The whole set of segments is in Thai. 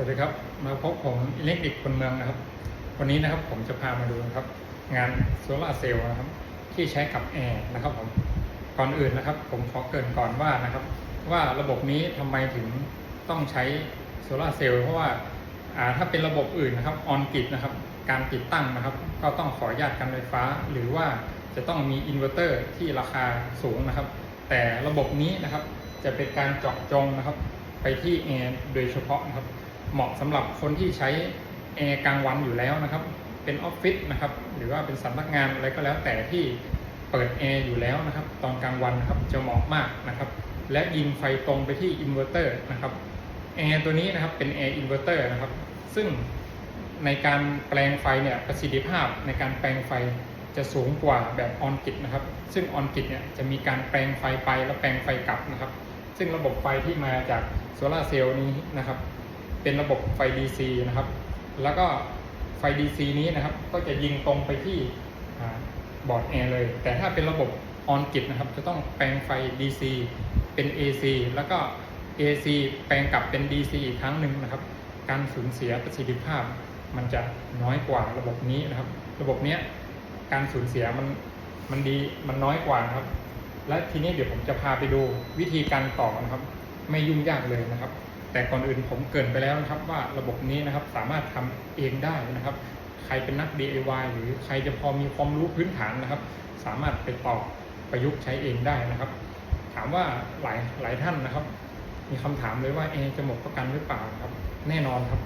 วัสดีครับ มาพบผมอิเล็กทริกคนเมืองนะครับ วันนี้นะครับผมจะพามาดูนะครับ งานโซลาเซลล์นะครับ ที่ใช้กับแอร์นะครับผมก่อนอื่นนะครับ ผมขอเกรินก่อนว่านะครับ ว่าระบบนี้ทำไมถึงต้องใช้โซลาเซลล์เพราะว่าอ่าถ้าเป็นระบบอื่นนะครับออนกิดนะครับ การติดตั้งนะครับ ก็ต้องขออนุญาตการไฟฟ้า หรือว่าจะต้องมีอินเวอร์เตอร์ที่ราคาสูงนะครับ แต่ระบบนี้นะครับจะเป็นการเจาะจงนะครับ ไปที่แอร์โดยเฉพาะนะครับ เหมาะสำหรับคนที่ใช้แอร์กลางวันอยู่แล้วนะครับ เป็นออฟฟิศนะครับ หรือว่าเป็นสำนักงานอะไรก็แล้วแต่ที่เปิดแอร์อยู่แล้วนะครับ ตอนกลางวันนะครับจะเหมาะมากนะครับ และยิงไฟตรงไปที่อินเวอร์เตอร์นะครับแอร์ตัวนี้นะครับเป็นแอร์อินเวอร์เตอร์นะครับ ซึ่งในการแปลงไฟเนี่ยประสิทธิภาพในการแปลงไฟจะสูงกว่าแบบออนกิดนะครับ ซึ่งออนกิดเนี่ยจะมีการแปลงไฟไปแล้วแปลงไฟกลับนะครับ ซึ่งระบบไฟที่มาจากโซลาเซลล์นี้นะครับ เป็นระบบไฟ DC นะครับ แล้วก็ไฟ DC นี้นะครับ ก็จะยิงตรงไปที่บอร์ดแอร์เลย แต่ถ้าเป็นระบบออนกิดนะครับ จะต้องแปลงไฟ DC เป็น AC แล้วก็ AC แปลงกลับเป็น DC อีกครั้งหนึ่งนะครับ การสูญเสียประสิทธิภาพ มันจะน้อยกว่าระบบนี้นะครับ ระบบเนี้ยการสูญเสียมันมันดีมันน้อยกว่าครับ และทีนี้เดี๋ยวผมจะพาไปดูวิธีการต่อนะครับ ไม่ยุ่งยากเลยนะครับ แต่ก่อนอื่นผมเกรินไปแล้วนะครับว่าระบบนี้นะครับสามารถทำเองได้นะครับ ใครเป็นนัก DIY หรือใครจะพอมีความรู้พื้นฐานนะครับ สามารถไปต่อประยุกต์ใช้เองได้นะครับ ถามว่าหลายหลายท่านนะครับ มีคำถามเลยว่าแอร์จะหมดประกันหรือเปล่าครับ แน่นอนครับ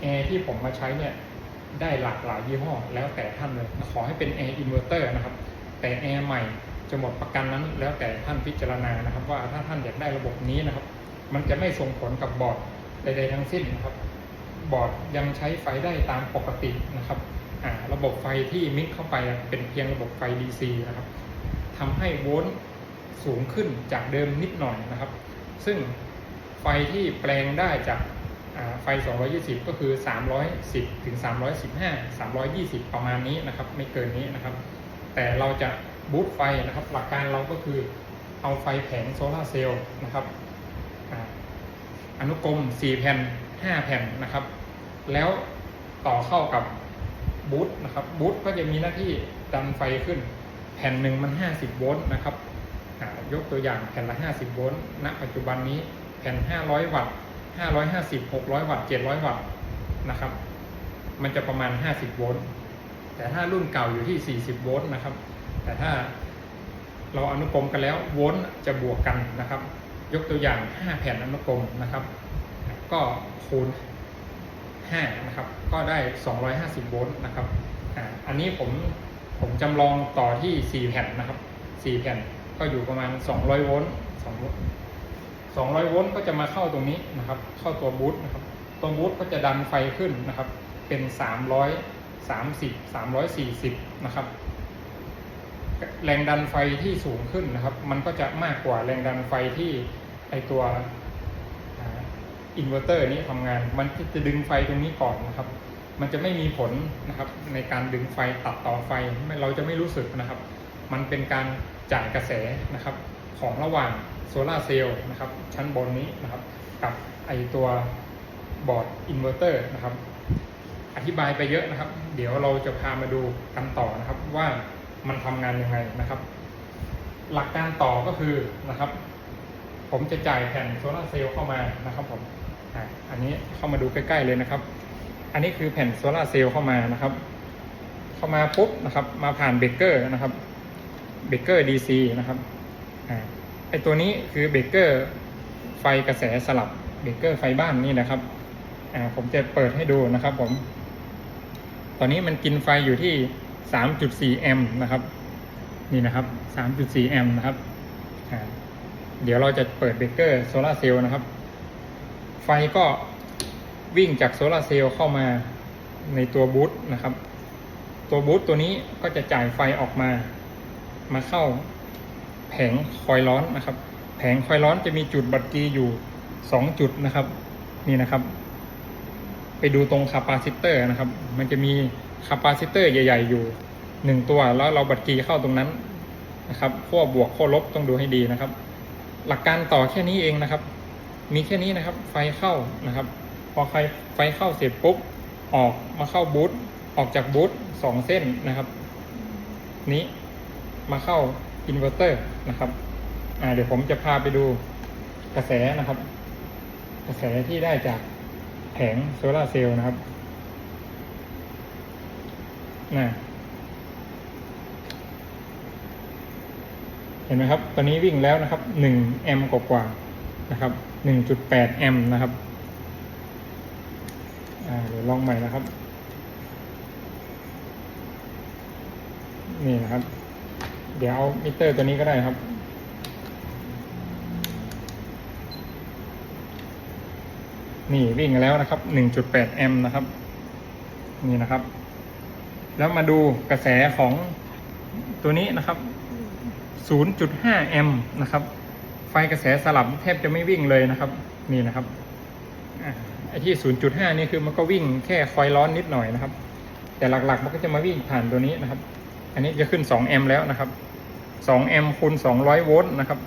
แอร์ที่ผมมาใช้เนี่ยได้หลากหลายยี่ห้อแล้วแต่ท่านเลยขอให้เป็นแอร์อินเวอร์เตอร์นะครับ แต่แอร์ใหม่จะหมดประกันนั้นแล้วแต่ท่านพิจารณานะครับ ว่าถ้าท่านอยากได้ระบบนี้นะครับ มันจะไม่ส่งผลกับบอร์ดใดๆทั้งสิ้นนะครับ บอร์ดยังใช้ไฟได้ตามปกตินะครับอ่าระบบไฟที่มิกเข้าไปเป็นเพียงระบบไฟ DC นะครับทำให้โวลต์สูงขึ้นจากเดิมนิดหน่อยนะครับ ซึ่งไฟที่แปลงได้จากอ่าไฟ 220 ก็คือ 310 ถึง 315 320 ประมาณนี้นะครับ ไม่เกินนี้นะครับ แต่เราจะบูตไฟนะครับ หลักการเราก็คือเอาไฟแผงโซลาเซลล์นะครับ อนุกรม4แผ่น5แผ่นนะครับ แล้วต่อเข้ากับบูตนะครับบูตก็จะมีหน้าที่ดันไฟขึ้น แผ่นหนึ่งมัน 50 โวลต์นะครับยกตัวอย่างแผ่นละ 50 โวลต์ณปัจจุบันนี้แผ่น 500 วัตต์ 550 600 วัตต์ 700 วัตต์นะครับ มันจะประมาณ 50 โวลต์แต่ถ้ารุ่นเก่าอยู่ที่ 40 โวลต์นะครับ แต่ถ้าเราอนุกรมกันแล้วโวลต์จะบวกกันนะครับ ยกตัวอย่าง 5 แผ่นอนุกรมนะครับ ก็คูณ5นะครับ ก็ได้ 250 โวลต์นะครับอันนี้ผมผมจำลองต่อที่ 4 แผ่นนะครับ 4 แผ่นก็อยู่ประมาณ 200 โวลต์2 200 โวลต์ก็จะมาเข้าตรงนี้นะครับ เข้าตัวบูทนะครับ ตัวบูทก็จะดันไฟขึ้นนะครับ เป็น330 340 นะครับ แรงดันไฟที่สูงขึ้นนะครับ มันก็จะมากกว่าแรงดันไฟที่ไอตัวอินเวอร์เตอร์นี้ทำงาน มันจะดึงไฟตรงนี้ก่อนนะครับ มันจะไม่มีผลนะครับ ในการดึงไฟตัดต่อไฟเราจะไม่รู้สึกนะครับ มันเป็นการจ่ายกระแสนะครับ ของระหว่างโซลาร์เซลล์นะครับ ชั้นบนนี้นะครับ กับไอตัวบอร์ดอินเวอร์เตอร์นะครับ อธิบายไปเยอะนะครับ เดี๋ยวเราจะพามาดูกันต่อนะครับว่า มันทำงานยังไงนะครับ หลักการต่อก็คือนะครับ ผมจะจ่ายแผ่นโซลาร์เซลล์เข้ามานะครับผมอันนี้เข้ามาดูใกล้ๆเลยนะครับ อันนี้คือแผ่นโซลาร์เซลล์เข้ามานะครับ เข้ามาปุ๊บนะครับ มาผ่านเบรกเกอร์นะครับเบรกเกอร์ DC นะครับอไอตัวนี้คือเบรกเกอร์ไฟกระแสสลับเบรกเกอร์ไฟบ้านนี่นะครับอ่าผมจะเปิดให้ดูนะครับผม ตอนนี้มันกินไฟอยู่ที่ 3.4 แอมป์นะครับ นี่นะครับ 3.4 แอมป์นะครับ เดี๋ยวเราจะเปิดเบรกเกอร์โซลาเซลล์นะครับ ไฟก็วิ่งจากโซลาเซลล์เข้ามาในตัวบูตนะครับ ตัวบูตตัวนี้ก็จะจ่ายไฟออกมา มาเข้าแผงคอยล์ร้อนนะครับ แผงคอยล์ร้อนจะมีจุดบัตรกีอยู่ 2 จุดนะครับ นี่นะครับ ไปดูตรงคาปาซิเตอร์นะครับ มันจะมี คาปาซิเตอร์ใหญ่ ๆ อยู่หนึ่งตัวแล้วเราบัตรกีเข้าตรงนั้นนะครับขั้วบวกขั้วลบต้องดูให้ดีนะครับ หลักการต่อแค่นี้เองนะครับ มีแค่นี้นะครับ ไฟเข้านะครับ พอไฟไฟเข้าเสร็จปุ๊บออกมาเข้าบูทออกจากบูทสองเส้นนะครับ นี้มาเข้าอินเวอร์เตอร์นะครับอ่าเดี๋ยวผมจะพาไปดูกระแสนะครับ กระแสที่ได้จากแผงโซลาเซลล์นะครับ นะเห็นไหมครับ ตอนนี้วิ่งแล้วนะครับหนึ่งแอมป์กว่าๆนะครับหนึ่งจุดแปดแอมป์นะครับเดี๋ยวลองใหม่นะครับ นี่นะครับ เดี๋ยวเอามิเตอร์ตัวนี้ก็ได้ครับ นี่วิ่งแล้วนะครับ1.8แอมป์นะครับ นี่นะครับ แล้วมาดูกระแสของตัวนี้นะครับ 0.5 แอมป์นะครับ ไฟกระแสสลับแทบจะไม่วิ่งเลยนะครับ นี่นะครับไอ้ที่ 0.5 นี่คือมันก็วิ่งแค่คอยร้อนนิดหน่อยนะครับ แต่หลักๆมันก็จะมาวิ่งผ่านตัวนี้นะครับ อันนี้จะขึ้น 2 แอมป์แล้วนะครับ 2 แอมป์คูณ 200 โวลต์นะครับ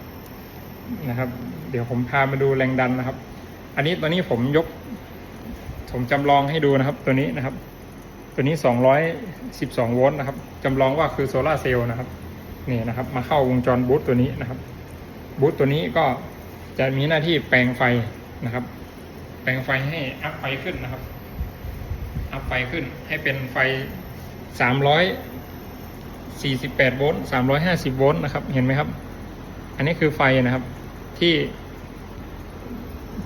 นะครับ เดี๋ยวผมพามาดูแรงดันนะครับ อันนี้ตอนนี้ผมยก ผมจำลองให้ดูนะครับตัวนี้นะครับ ตัวนี้ 212 โวลต์นะครับจำลองว่าคือโซลาเซลล์นะครับนี่นะครับ มาเข้าวงจรบูตตัวนี้นะครับบูตตัวนี้ก็จะมีหน้าที่แปลงไฟนะครับ แปลงไฟให้อัพไฟขึ้นนะครับ อัพไฟขึ้นให้เป็นไฟ 348 โวลต์350 โวลต์นะครับ เห็นไหมครับ อันนี้คือไฟนะครับที่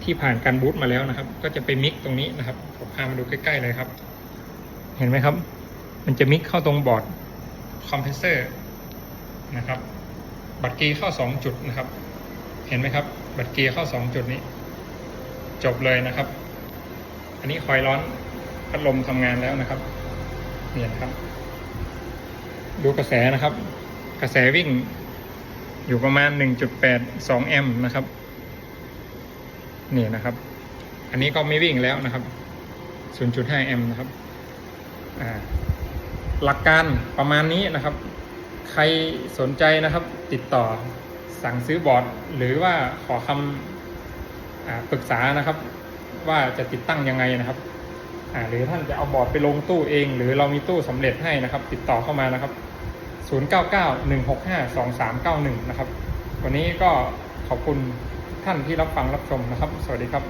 ที่ผ่านการบูตมาแล้วนะครับ ก็จะไปมิกตรงนี้นะครับผมพามาดูใกล้ๆเลยครับ เห็นไหมครับ มันจะมิกเข้าตรงบอร์ดคอมเพรสเซอร์นะครับ บัตรเกียร์เข้า 2 จุดนะครับ เห็นไหมครับ บัตรเกียร์เข้า 2 จุดนี้ จบเลยนะครับ อันนี้คอยร้อนพัดลมทำงานแล้วนะครับเนี่ยนะครับ ดูกระแสนะครับ กระแสวิ่งอยู่ประมาณ 1.82 แอมป์นะครับ นี่นะครับ อันนี้ก็ไม่วิ่งแล้วนะครับ 0.5 แอมป์นะครับ หลักการประมาณนี้นะครับ ใครสนใจนะครับติดต่อสั่งซื้อบอร์ด หรือว่าขอคำอปรึกษานะครับ ว่าจะติดตั้งยังไงนะครับหรือท่านจะเอาบอร์ดไปลงตู้เอง หรือเรามีตู้สำเร็จให้นะครับ ติดต่อเข้ามานะครับ 0991652391 นะครับ วันนี้ก็ขอบคุณท่านที่รับฟังรับชมนะครับ สวัสดีครับ